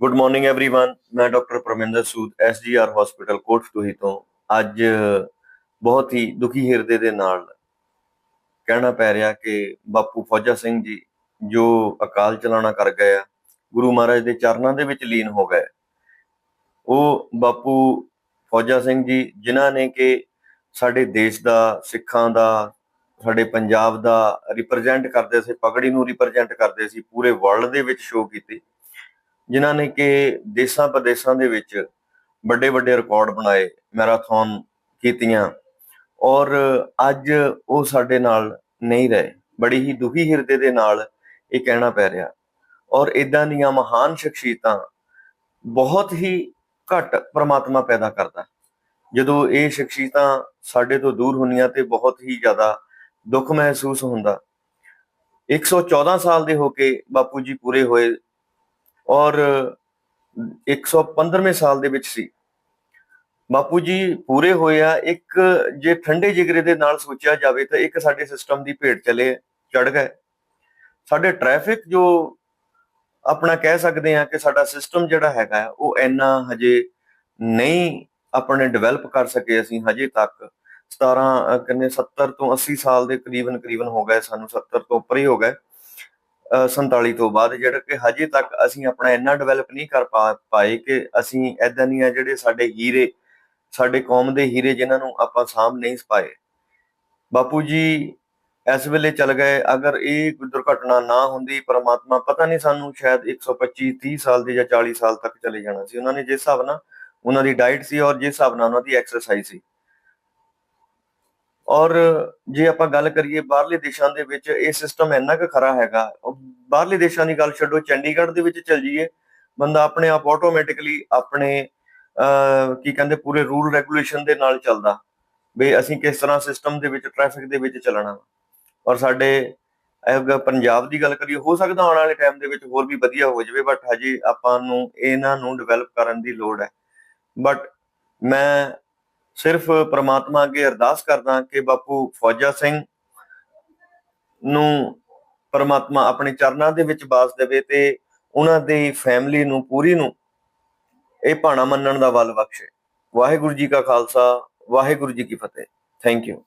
Good morning everyone ਮੈਂ doctor Parminder Sood SGR hospital Kotfatuhi ਤੋਂ ਅੱਜ ਬਹੁਤ ਹੀ ਦੁਖੀ ਹਿਰਦੇ ਦੇ ਨਾਲ ਕਹਿਣਾ ਪੈ ਰਿਹਾ ਕਿ ਬਾਪੂ ਫੌਜਾ ਸਿੰਘ ਜੀ ਜੋ ਅਕਾਲ ਚਲਾਣਾ ਕਰ ਗਏ ਆ ਗੁਰੂ ਮਹਾਰਾਜ ਦੇ ਚਰਨਾਂ ਦੇ ਵਿੱਚ ਲੀਨ ਹੋ ਗਏ ਉਹ ਬਾਪੂ ਫੌਜਾ ਸਿੰਘ ਜੀ ਜਿਨ੍ਹਾਂ ਨੇ ਕਿ ਸਾਡੇ ਦੇਸ਼ ਦਾ ਸਿੱਖਾਂ ਦਾ ਸਾਡੇ ਪੰਜਾਬ ਦਾ ਰਿਪਰੈਜ਼ੈਂਟ ਕਰਦੇ ਸੀ ਪਗੜੀ ਨੂੰ ਰਿਪਰੈਜ਼ੈਂਟ ਕਰਦੇ ਸੀ ਪੂਰੇ ਵਰਲਡ ਦੇ ਵਿੱਚ ਸ਼ੋਅ ਕੀਤੀ ਜਿਨ੍ਹਾਂ ਨੇ ਕਿ ਦੇਸ਼ਾਂ ਪ੍ਰਦੇਸ਼ਾਂ ਦੇ ਵਿੱਚ ਵੱਡੇ ਵੱਡੇ ਰਿਕਾਰਡ ਬਣਾਏ ਮੈਰਾਥਨ ਕੀਤੀਆਂ ਔਰ ਅੱਜ ਉਹ ਸਾਡੇ ਨਾਲ ਨਹੀਂ ਰਹੇ। ਬੜੀ ਹੀ ਦੁਖੀ ਹਿਰਦੇ ਦੇ ਨਾਲ ਇਹ ਕਹਿਣਾ ਪੈ ਰਿਹਾ। ਔਰ ਇਦਾਂ ਦੀਆਂ ਮਹਾਨ ਸ਼ਖਸੀਅਤਾਂ ਬਹੁਤ ਹੀ ਘੱਟ ਪ੍ਰਮਾਤਮਾ ਪੈਦਾ ਕਰਦਾ। ਜਦੋਂ ਇਹ ਸ਼ਖਸੀਅਤਾਂ ਸਾਡੇ ਤੋਂ ਦੂਰ ਹੁੰਦੀਆਂ ਤੇ ਬਹੁਤ ਹੀ ਜ਼ਿਆਦਾ ਦੁੱਖ ਮਹਿਸੂਸ ਹੁੰਦਾ। 114 ਸਾਲ ਦੇ ਹੋ ਕੇ ਬਾਪੂ ਜੀ ਪੂਰੇ ਹੋਏ ਔਰ 115ਵੇਂ ਸਾਲ ਦੇ ਵਿੱਚ ਸੀ। ਬਾਪੂ ਜੀ ਪੂਰੇ ਹੋਏ ਆ, ਇੱਕ ਜੇ ਠੰਡੇ ਜਿਗਰੇ ਦੇ ਨਾਲ ਸੋਚਿਆ ਜਾਵੇ ਤਾਂ ਇੱਕ ਸਾਡੇ ਸਿਸਟਮ ਦੀ ਭੇਟ ਚਲੇ ਚੜ ਗਏ। ਸਾਡੇ ਟ੍ਰੈਫਿਕ ਜੋ ਆਪਣਾ ਕਹਿ ਸਕਦੇ ਆ ਕਿ ਸਾਡਾ ਸਿਸਟਮ ਜਿਹੜਾ ਹੈਗਾ ਉਹ ਇੰਨਾ ਹਜੇ ਨਹੀਂ ਆਪਣੇ ਡਿਵੈਲਪ ਕਰ ਸਕੇ ਅਸੀਂ ਹਜੇ ਤੱਕ। 17 ਅਹ ਕਿੰਨੇ 70 ਤੋਂ 80 ਸਾਲ ਦੇ ਕਰੀਬਨ ਕਰੀਬਨ ਹੋ ਗਏ, ਸਾਨੂੰ 70 ਤੋਂ ਉੱਪਰ ਹੀ ਹੋ ਗਏ। 47 ਤੋਂ ਬਾਅਦ, ਜਿਹੜਾ ਕਿ ਹਜੇ ਤੱਕ ਅਸੀਂ ਆਪਣਾ ਇੰਨਾ ਡਿਵੈਲਪ ਨਹੀਂ ਕਰ ਪਾ- ਪਾਏ ਕਿ ਅਸੀਂ ਐਦਾਂ ਦੀਆਂ ਜਿਹੜੇ ਸਾਡੇ ਹੀਰੇ, ਸਾਡੇ ਕੌਮ ਦੇ ਹੀਰੇ ਜਿਨ੍ਹਾਂ ਨੂੰ ਆਪਾਂ ਸਾਂਭ ਨਹੀਂ ਪਾਏ। ਬਾਪੂ ਜੀ, ਇਸ ਵੇਲੇ ਚਲ ਗਏ, ਅਗਰ ਇਹ ਦੁਰਘਟਨਾ ਨਾ ਹੁੰਦੀ, ਪਰਮਾਤਮਾ ਪਤਾ ਨਹੀਂ ਸਾਨੂੰ ਸ਼ਾਇਦ 125 30 ਸਾਲ ਦੇ ਜਾਂ 40 ਸਾਲ ਤੱਕ ਚਲੇ ਜਾਣਾ ਸੀ। ਉਹਨਾਂ ਨੇ ਜਿਸ ਹਿਸਾਬ ਨਾਲ ਉਹਨਾਂ ਦੀ ਡਾਈਟ ਸੀ ਔਰ ਜਿਸ ਹਿਸਾਬ ਨਾਲ ਉਹਨਾਂ ਦੀ ਐਕਸਰਸਾਈਜ਼ ਸੀ। ਔਰ ਜੇ ਆਪਾਂ ਗੱਲ ਕਰੀਏ ਬਾਹਰਲੇ ਦੇਸ਼ਾਂ ਦੇ ਵਿੱਚ, ਇਹ ਸਿਸਟਮ ਇੰਨਾ ਕੁ ਖਰਾ ਹੈਗਾ ਬਾਹਰਲੇ ਦੇਸ਼ਾਂ ਦੀ ਗੱਲ ਛੱਡੋ, ਚੰਡੀਗੜ੍ਹ ਦੇ ਵਿੱਚ ਚਲ ਜਾਈਏ, ਬੰਦਾ ਆਪਣੇ ਆਪ ਆਟੋਮੈਟਿਕਲੀ ਆਪਣੇ ਕੀ ਕਹਿੰਦੇ ਪੂਰੇ ਰੂਲ ਰੈਗੂਲੇਸ਼ਨ ਦੇ ਨਾਲ ਚੱਲਦਾ, ਵੀ ਅਸੀਂ ਕਿਸ ਤਰ੍ਹਾਂ ਸਿਸਟਮ ਦੇ ਵਿੱਚ ਟ੍ਰੈਫਿਕ ਦੇ ਵਿੱਚ ਚੱਲਣਾ ਔਰ ਸਾਡੇ ਪੰਜਾਬ ਦੀ ਗੱਲ ਕਰੀਏ, ਹੋ ਸਕਦਾ ਆਉਣ ਵਾਲੇ ਟਾਈਮ ਦੇ ਵਿੱਚ ਹੋਰ ਵੀ ਵਧੀਆ ਹੋ ਜਾਵੇ ਬਟ ਹਜੇ ਆਪਾਂ ਨੂੰ ਇਹਨਾਂ ਨੂੰ ਡਿਵੈਲਪ ਕਰਨ ਦੀ ਲੋੜ ਹੈ। ਬਟ ਮੈਂ ਸਿਰਫ ਪ੍ਰਮਾਤਮਾ ਅੱਗੇ ਅਰਦਾਸ ਕਰਦਾ ਕਿ ਬਾਪੂ ਫੌਜਾ ਸਿੰਘ ਨੂੰ ਪਰਮਾਤਮਾ ਆਪਣੇ ਚਰਨਾਂ ਦੇ ਵਿੱਚ ਬਾਸ ਦੇਵੇ ਤੇ ਉਹਨਾਂ ਦੀ ਫੈਮਿਲੀ ਨੂੰ, ਪੂਰੀ ਨੂੰ ਇਹ ਭਾਣਾ ਮੰਨਣ ਦਾ ਵੱਲ ਬਖਸ਼ੇ। ਵਾਹਿਗੁਰੂ ਜੀ ਕਾ ਖਾਲਸਾ, ਵਾਹਿਗੁਰੂ ਜੀ ਕੀ ਫਤਿਹ। Thank you